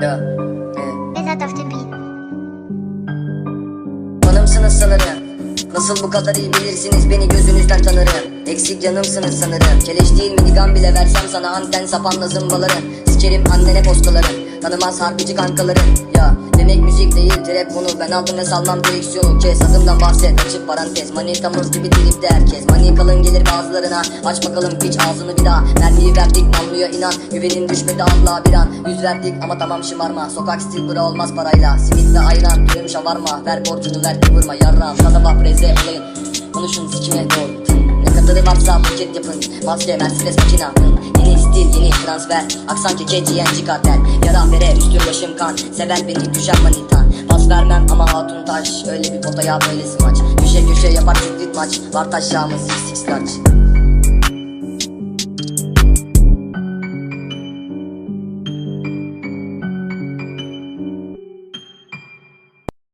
Ya, evet. Bezat auf dem Beat. Hanımsınız sanırım. Nasıl bu kadar iyi bilirsiniz beni gözünüzden tanırım. Eksik canımsınız sanırım. Keleş değil mi digan bile versem sana anten sapanla zımbalarım. Sikerim annene postalarım Tanımaz harbici kankaların Ya demek müzik değil trap bunu Ben aldım ve salmam direksiyonu. Kes Adımdan bahset açık parantez. Manitamız gibi tripte herkes. Mani kalın gelir bazılarına. Aç bakalım piç ağzını bir daha. Mermiyi verdik inan Güvenin düşmedi abla bir an. Yüz verdik ama tamam şımarma. Sokak stil bura olmaz parayla. Simit ve ayran duymuş şavarma Ver borcunu ver vurma yarram. Kasaba preze olayın Konuşun sikime. Doğru kadarı varsa paket yapın. Maske Mercedes makina hı. Yeni stil yeni transfer. Aksan keke GNG kartel Yara vere üstüm başım kan. Sever beni düşer manitan. Pas vermem ama hatun taş. Öyle bir potaya böylesi maç. Köşe köşe yapar ciddi maç. Var taşağımız six large